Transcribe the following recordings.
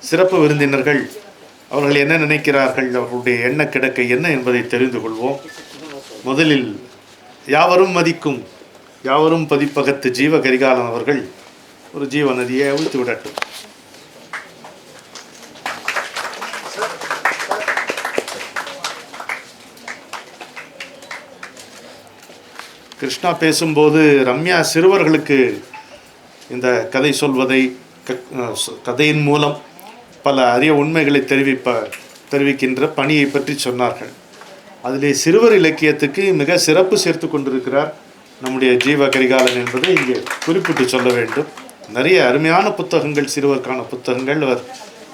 சிறப்பு விருந்தினர்கள் அவர்கள் என்ன நினைக்கிறார்கள் அவர்களுடைய எண்ண கிடக்கை என்ன என்பதை தெரிந்து கொள்வோம். முதலில் யாவரும் மதிக்கும் யாவரும் பதிப்பகத்து ஜீவ கரிகாலன் அவர்கள் ஒரு ஜீவ நதியை அவிழ்த்து விடட்டும். கிருஷ்ணா பேசும்போது ரம்யா சிறுவர்களுக்கு இந்த கதை சொல்வதை கதையின் மூலம் பல அரிய உண்மைகளை தெரிவிப்ப தெரிவிக்கின்ற பணியை பற்றி சொன்னார்கள். அதிலே சிறுவர் இலக்கியத்துக்கு மிக சிறப்பு சேர்த்து கொண்டிருக்கிறார் நம்முடைய ஜீவ கரிகாலன் என்பதை இங்கே குறிப்பிட்டு சொல்ல வேண்டும். நிறைய அருமையான புத்தகங்கள் சிறுவருக்கான புத்தகங்கள் அவர்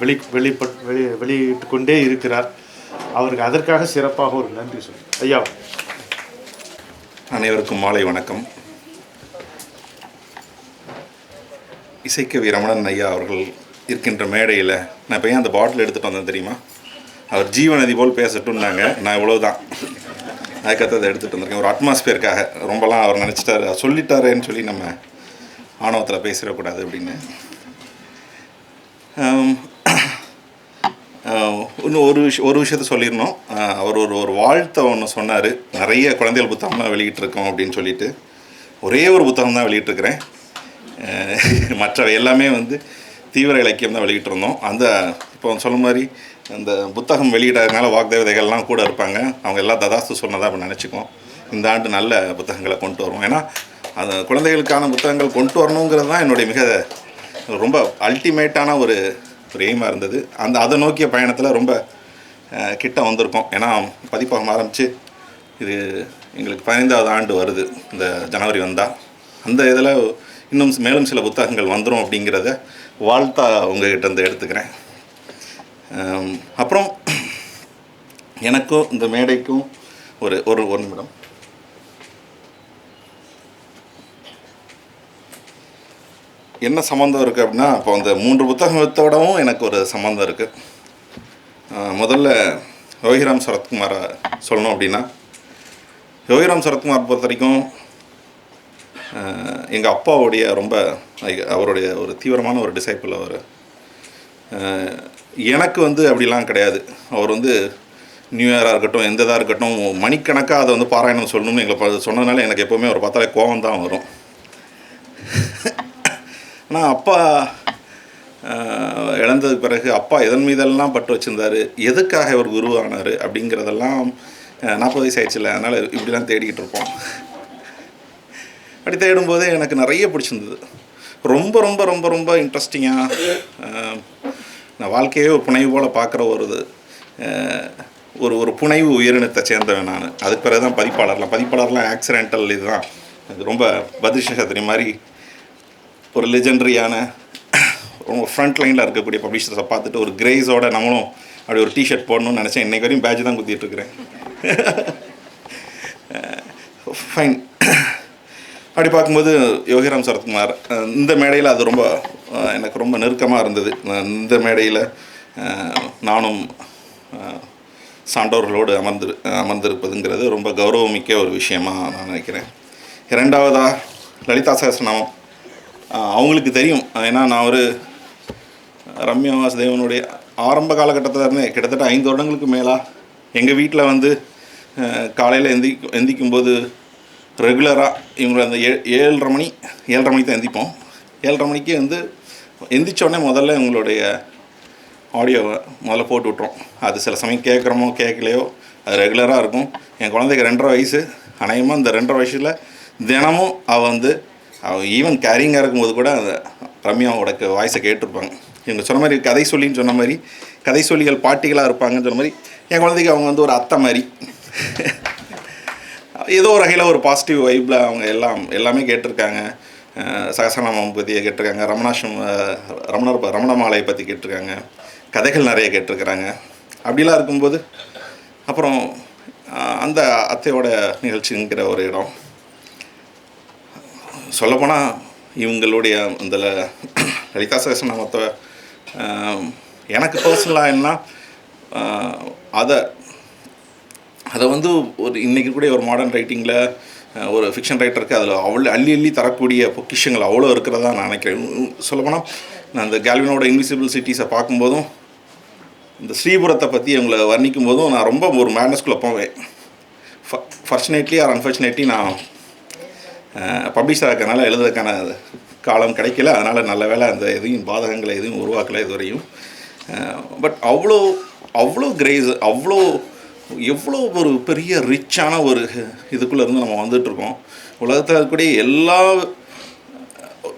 வெளி வெளிப்பட் வெளி வெளியிட்டு கொண்டே இருக்கிறார். அவருக்கு அதற்காக சிறப்பாக ஒரு நன்றி சொல் ஐயா. அனைவருக்கும் மாலை வணக்கம். இசைக்கவி ரமணன் ஐயா அவர்கள் இருக்கின்ற மேடையில் நான் இப்போ ஏன் அந்த பாட்டில் எடுத்துகிட்டு வந்தேன் தெரியுமா? அவர் ஜீவநதி போல் பேசட்டும்னாங்க. நான் இவ்வளவுதான். அதுக்கடுத்து அதை எடுத்துகிட்டு வந்திருக்கேன். ஒரு அட்மாஸ்பியருக்காக ரொம்பலாம் அவர் நினச்சிட்டாரு. சொல்லிட்டாரேன்னு சொல்லி நம்ம ஆணவத்தில் பேசிடக்கூடாது அப்படின்னு. இன்னும் ஒரு விஷயம் ஒரு விஷயத்த சொல்லிடணும். அவர் ஒரு ஒரு வாழ்த்தை ஒன்று சொன்னார். நிறைய குழந்தைகள் புத்தகம்லாம் வெளியிட்டிருக்கோம் அப்படின்னு சொல்லிட்டு. ஒரே ஒரு புத்தகம் தான் வெளியிட்டிருக்கிறேன். மற்றவை எல்லாமே வந்து தீவிர இலக்கியம் தான் வெளியிட்டிருந்தோம். அந்த இப்போ சொன்ன மாதிரி அந்த புத்தகம் வெளியிடறதுனால வாக்தேவதைகள்லாம் கூட இருப்பாங்க. அவங்க எல்லாம் ததாஸ்து சொன்னதாக இப்போ நினச்சிக்குவோம். இந்த ஆண்டு நல்ல புத்தகங்களை கொண்டு வருவோம். ஏன்னா அந்த குழந்தைகளுக்கான புத்தகங்கள் கொண்டு வரணுங்கிறது தான் என்னுடைய மிக ரொம்ப அல்டிமேட்டான ஒரு ஒரு எய்மாக இருந்தது. அந்த அதை நோக்கிய பயணத்தில் ரொம்ப கிட்ட வந்திருக்கோம். ஏன்னா பதிப்பகம் ஆரம்பித்து இது எங்களுக்கு பதினைந்தாவது ஆண்டு வருது. இந்த ஜனவரி வந்தால் அந்த இதில் இன்னும் மேலும் சில புத்தகங்கள் வந்துடும் அப்படிங்கிறத வாழ்த்தா உங்ககிட்ட இருந்து எடுத்துக்கிறேன். அப்புறம் எனக்கும் இந்த மேடைக்கும் ஒரு ஒரு ஒரு நிமிடம். என்ன சம்மந்தம் இருக்குது அப்படின்னா இப்போ அந்த மூன்று புத்தகத்தோடவும் எனக்கு ஒரு சம்மந்தம் இருக்குது முதல்ல யோகிராம் சரத்குமாரை சொல்லணும் அப்படின்னா யோகிராம் சரத்குமார் பொறுத்த வரைக்கும் எங்கள் அப்பாவுடைய ரொம்ப அவருடைய ஒரு தீவிரமான ஒரு டிசைப்பிள் அவர். எனக்கு வந்து அப்படிலாம் கிடையாது. அவர் வந்து நியூ இயராக இருக்கட்டும் எந்த இதாக இருக்கட்டும் மணிக்கணக்காக அதை வந்து பாராயணம் சொல்லணும்னு எங்களை சொன்னதுனால எனக்கு எப்போவுமே ஒரு பார்த்தாலே கோபம் தான் வரும். ஆனால் அப்பா இழந்ததுக்கு பிறகு அப்பா எதன் மீதெல்லாம் பட்டு வச்சுருந்தார் எதுக்காக இவர் குருவானார் அப்படிங்கிறதெல்லாம் நாற்பது வயசு ஆயிடுச்சுல அதனால் இப்படிலாம் தேடிக்கிட்டு இருப்போம். அப்படி தேடும்போது எனக்கு நிறைய பிடிச்சிருந்தது. ரொம்ப ரொம்ப ரொம்ப ரொம்ப இன்ட்ரெஸ்டிங்காக நான் வாழ்க்கையே ஒரு புனைவு போல் பார்க்குற ஒரு இது. ஒரு ஒரு புனைவு உயிரினத்தை சேர்ந்தவன் நான். அதுக்கு பிறகு தான் பதிப்பாளர்லாம் பதிப்பாளர்லாம் ஆக்சிடென்டல் இதுதான். அது ரொம்ப பதிஷகத்திரி மாதிரி ஒரு லெஜெண்டரியான ரொம்ப ஃப்ரண்ட் லைனில் இருக்கக்கூடிய பப்ளிஷர்ஸை பார்த்துட்டு ஒரு கிரேஸோட நம்மளும் அப்படி ஒரு டிஷர்ட் போடணும்னு நினச்சேன். இன்றைக்கு வரையும் பேட்ச் தான் குத்திட்டுருக்குறேன் ஃபைன் அப்படி பார்க்கும்போது யோகிராம் சரத்குமார் இந்த மேடையில் அது ரொம்ப எனக்கு ரொம்ப நெருக்கமாக இருந்தது. இந்த மேடையில் நானும் சான்றோர்களோடு அமர்ந்து அமர்ந்திருப்பதுங்கிறது ரொம்ப கௌரவமிக்க ஒரு விஷயமாக நான் நினைக்கிறேன். இரண்டாவதாக லலிதா சகஸ்ரநாமம் அவங்களுக்கு தெரியும். ஏன்னா நான் ஒரு ரம்யா வாசுதேவனுடைய ஆரம்ப காலகட்டத்தில் இருந்தே கிட்டத்தட்ட ஐந்து வருடங்களுக்கு மேலாக எங்கள் வீட்டில் வந்து காலையில் எந்தி எந்திக்கும்போது ரெகுலராக இவங்க அந்த ஏ ஏழரை மணி ஏழரை மணிக்கு தான் எந்திப்போம். ஏழரை மணிக்கு வந்து எந்திரிச்சோடனே முதல்ல உங்களுடைய ஆடியோவை முதல்ல போட்டு விட்றோம் அது சில சமயம் கேட்குறோமோ கேட்கலையோ அது ரெகுலராக இருக்கும். என் குழந்தைக்கு ரெண்டரை வயசு. அநேகமாக இந்த ரெண்டரை வயசில் தினமும் அவள் வந்து அவள் ஈவன் கேரிங்காக இருக்கும்போது கூட அந்த ரம்யாவோட வாய்ஸை கேட்டிருப்பாங்க. இவங்க சொன்ன மாதிரி கதை சொல்லின்னு சொன்ன மாதிரி கதை சொல்லிகள் பாட்டிகளாக இருப்பாங்கன்னு சொன்ன மாதிரி என் குழந்தைக்கு அவங்க வந்து ஒரு அத்தை மாதிரி. ஏதோ ஒரு வகையில் ஒரு பாசிட்டிவ் வைப்பில் அவங்க எல்லாம் எல்லாமே கேட்டிருக்காங்க. அஹ் சகசநாமம் கேட்டிருக்காங்க. ரமணாஷம் ரமணர் ரமண மாலையை பற்றி கேட்டிருக்காங்க. கதைகள் நிறைய கேட்டிருக்கிறாங்க. அப்படிலாம் இருக்கும்போது அப்புறம் அந்த அத்தையோட நிகழ்ச்சிங்கிற ஒரு இடம். சொல்லப்போனால் இவங்களுடைய அந்த லலிதா சகசநாமத்தை எனக்கு பர்சனலாக என்ன அதை அதை வந்து ஒரு இன்றைக்கி கூட ஒரு மாடர்ன் ரைட்டிங்கில் ஒரு ஃபிக்ஷன் ரைட்டருக்கு அதில் அவ்வளோ அள்ளி அள்ளி தரக்கூடிய பொக்கிஷங்கள் அவ்வளோ இருக்கிறதா நான் நினைக்கிறேன். சொல்லப்போனால் நான் அந்த கேல்வினோட இன்விசிபிள் சிட்டிஸை பார்க்கும்போதும் இந்த ஸ்ரீபுரத்தை பற்றி அவங்கள வர்ணிக்கும் போதும் நான் ரொம்ப ஒரு மேட்னஸ்குள்ளே போவேன். ஃபர்ச்சுனேட்லி ஆர் அன்ஃபார்ச்சுனேட்லி நான் பப்ளிஷர் ஆக்கிறனால எழுதுறதுக்கான காலம் கிடைக்கல. அதனால் நல்ல வேலை அந்த எதையும் பாதகங்களை எதையும் உருவாக்கலை இதுவரையும். பட் அவ்வளோ அவ்வளோ கிரேஸ் அவ்வளோ எவ்வளோ ஒரு பெரிய ரிச்சான ஒரு இதுக்குள்ளே இருந்து நம்ம வந்துட்டுருக்கோம். உலகத்தில் இருக்கக்கூடிய எல்லா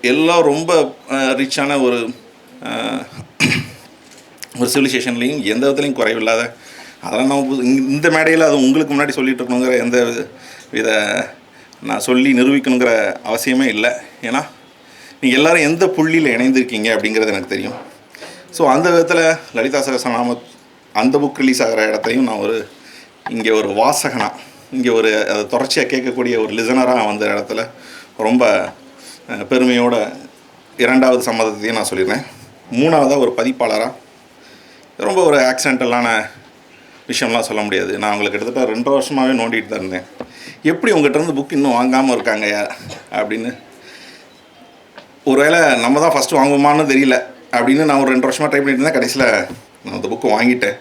எல்லாம் ரொம்ப ரிச்சான ஒரு ஒரு சிவிலைசேஷன்லேயும் எந்த விதத்துலையும் குறைவில்லாத அதெல்லாம் நம்ம புது- இந்த- இந்த மேடையில் அது உங்களுக்கு முன்னாடி சொல்லிகிட்டு இருக்கணுங்கிற எந்த வித- நான் சொல்லி நிரூபிக்கணுங்கிற அவசியமே இல்லை. ஏன்னா நீங்கள் எல்லோரும் எந்த புள்ளியில் இணைந்திருக்கீங்க அப்படிங்கிறது எனக்கு தெரியும். ஸோ அந்த விதத்தில் லலிதா சகசநாம அந்த புக் ரிலீஸ் ஆகிற இடத்தையும் நான் ஒரு இங்கே ஒரு வாசகனாக இங்கே ஒரு அதை தொடர்ச்சியாக கேட்கக்கூடிய ஒரு லிசனராக வந்த இடத்துல ரொம்ப பெருமையோட இரண்டாவது சம்மதத்தையும் நான் சொல்லிடுறேன். மூணாவதாக ஒரு பதிப்பாளராக ரொம்ப ஒரு ஆக்சிடென்டலான விஷயம்லாம் சொல்ல முடியாது. நான் உங்களுக்கு கிட்டத்தட்ட ரெண்டு வருஷமாகவே நோண்டிகிட்டு தான் இருந்தேன். எப்படி உங்கள்கிட்ட இருந்து புக் இன்னும் வாங்காமல் இருக்காங்க அப்படின்னு. ஒருவேளை நம்ம தான் ஃபஸ்ட்டு வாங்குவோமான்னு தெரியல அப்படின்னு நான் ஒரு ரெண்டு வருஷமாக ட்ரை பண்ணிட்டு இருந்தேன். கடைசியில் நான் அந்த புக்கு வாங்கிட்டேன்.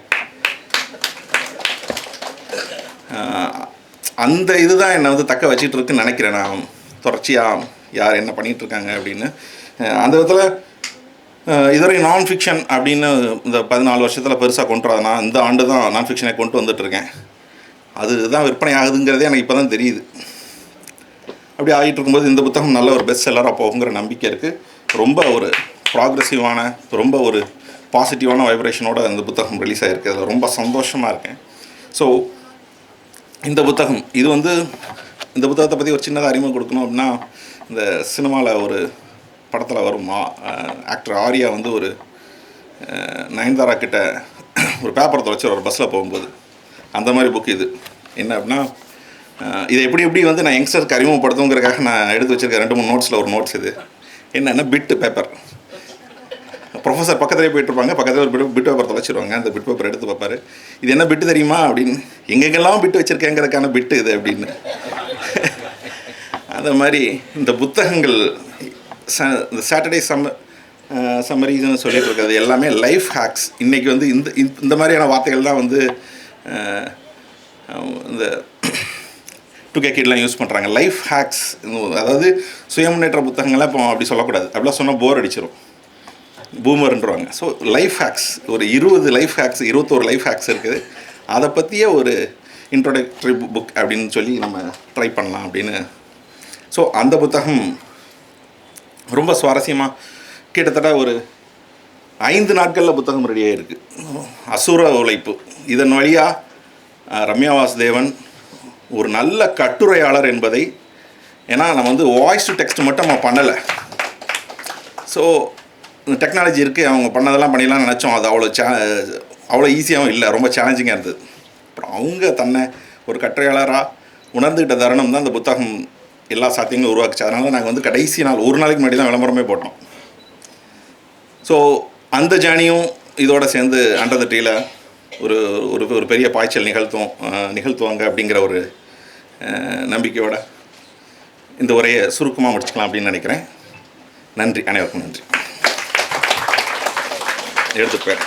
அந்த இதுதான் என்னை வந்து தக்க வச்சுட்டு இருக்குன்னு நினைக்கிறேன் நான். தொடர்ச்சியாக யார் என்ன பண்ணிகிட்ருக்காங்க இருக்காங்க அப்படின்னு அந்த விதத்தில் இதுவரை நான் ஃபிக்ஷன் அப்படின்னு இந்த பதினாலு வருஷத்தில் பெருசாக கொண்டு வராது நான் இந்த ஆண்டு தான் நான் ஃபிக்ஷனை கொண்டு வந்துட்டுருக்கேன். அதுதான் விற்பனை ஆகுதுங்கிறதே எனக்கு இப்போ தான் தெரியுது. அப்படி ஆகிட்டு இருக்கும்போது இந்த புத்தகம் நல்ல ஒரு பெஸ்ட் செல்லராக போகுங்கிற நம்பிக்கை இருக்குது ரொம்ப ஒரு ப்ராக்ரெசிவான ரொம்ப ஒரு பாசிட்டிவான வைப்ரேஷனோட இந்த புத்தகம் ரிலீஸ் ஆகிருக்கு அதில் ரொம்ப சந்தோஷமாக இருக்கேன். ஸோ இந்த புத்தகம் இது வந்து இந்த புத்தகத்தை பற்றி ஒரு சின்னதாக அறிமுகம் கொடுக்கணும் அப்படின்னா இந்த சினிமாவில் ஒரு படத்தில் வரும் ஆக்டர் ஆர்யா வந்து ஒரு நயன்தாரா கிட்ட ஒரு பேப்பர் தொலைச்சி ஒரு பஸ்ஸில் போகும்போது. அந்த மாதிரி புக் இது. என்ன அப்படின்னா இதை எப்படி எப்படி வந்து நான் யங்ஸ்டருக்கு அறிமுகப்படுத்துங்கிறக்காக நான் எடுத்து வச்சுருக்கேன் ரெண்டு மூணு நோட்ஸில் ஒரு நோட்ஸ் இது. என்னென்னா பிட்டு பேப்பர் ப்ரொஃபஸர் பக்கத்துலேயே போயிட்டு இருப்பாங்க பக்கத்தில் ஒரு பிட் பிட் பேப்பர் தொலைச்சிருவாங்க அந்த பிட் பேப்பர் எடுத்து பார்ப்பாரு இது என்ன பிட்டு தெரியுமா? அப்படின்னு. எங்கெங்கெல்லாம் பிட்டு வச்சுருக்கேங்கிறதுக்கான பிட்டு இது அப்படின்னு. அந்த மாதிரி இந்த புத்தகங்கள் ச இந்த சாட்டர்டே சம்ம சம்மரிஸ்னு சொல்லிட்டு இருக்கிறது எல்லாமே லைஃப் ஹேக்ஸ் இன்றைக்கி வந்து இந்த இந்த- இந்த மாதிரியான வார்த்தைகள் தான் வந்து இந்த டூ கே கிட்லாம் யூஸ் பண்ணுறாங்க லைஃப் ஹேக்ஸ் அதாவது சுயமுன்னேற்ற புத்தகங்கள்லாம் இப்போ அப்படி சொல்லக்கூடாது. அப்படிலாம் சொன்னால் போர் அடிச்சிடும் பூமர்ன்றவாங்க. ஸோ லைஃப் ஹேக்ஸ் ஒரு இருபது லைஃப் ஹேக்ஸ் இருபத்தோரு லைஃப் ஹேக்ஸ் இருக்குது. அதை பற்றிய ஒரு இன்ட்ரோடக்டரி புக் அப்படின்னு சொல்லி நம்ம ட்ரை பண்ணலாம் அப்படின்னு. ஸோ அந்த புத்தகம் ரொம்ப சுவாரஸ்யமாக கிட்டத்தட்ட ஒரு ஐந்து நாட்களில் புத்தகம் ரெடியாக இருக்குது அசுர உழைப்பு. இதன் வழியாக ரம்யா வாசுதேவன் ஒரு நல்ல கட்டுரையாளர் என்பதை ஏன்னா நம்ம வந்து வாய்ஸ் டு டெக்ஸ்ட் மட்டும் நம்ம பண்ணலை. ஸோ டெக்னாலஜி இருக்குது அவங்க பண்ணதெல்லாம் பண்ணிடலாம் நினச்சோம். அது அவ்வளோ சே அவ்வளோ ஈஸியாகவும் இல்லை. ரொம்ப சேலஞ்சிங்காக இருந்தது. அப்புறம் அவங்க தன்னை ஒரு கட்டுரையாளராக உணர்ந்துக்கிட்ட தருணம் தான் அந்த புத்தகம் எல்லா சாத்தியங்களும் உருவாக்குச்சு. அதனால நாங்கள் வந்து கடைசி நாள் ஒரு நாளைக்கு முன்னாடி தான் விளம்பரமே போட்டோம். ஸோ அந்த ஜேர்னியும் இதோடு சேர்ந்து அண்டர் த ட்ரீல ஒரு ஒரு ஒரு பெரிய பாய்ச்சல் நிகழ்த்துவோம் நிகழ்த்துவாங்க அப்படிங்கிற ஒரு நம்பிக்கையோட இந்த உரையை சுருக்கமாக முடிச்சுக்கலாம் அப்படின்னு நினைக்கிறேன். நன்றி. அனைவருக்கும் நன்றி. எடுத்துப்பேன்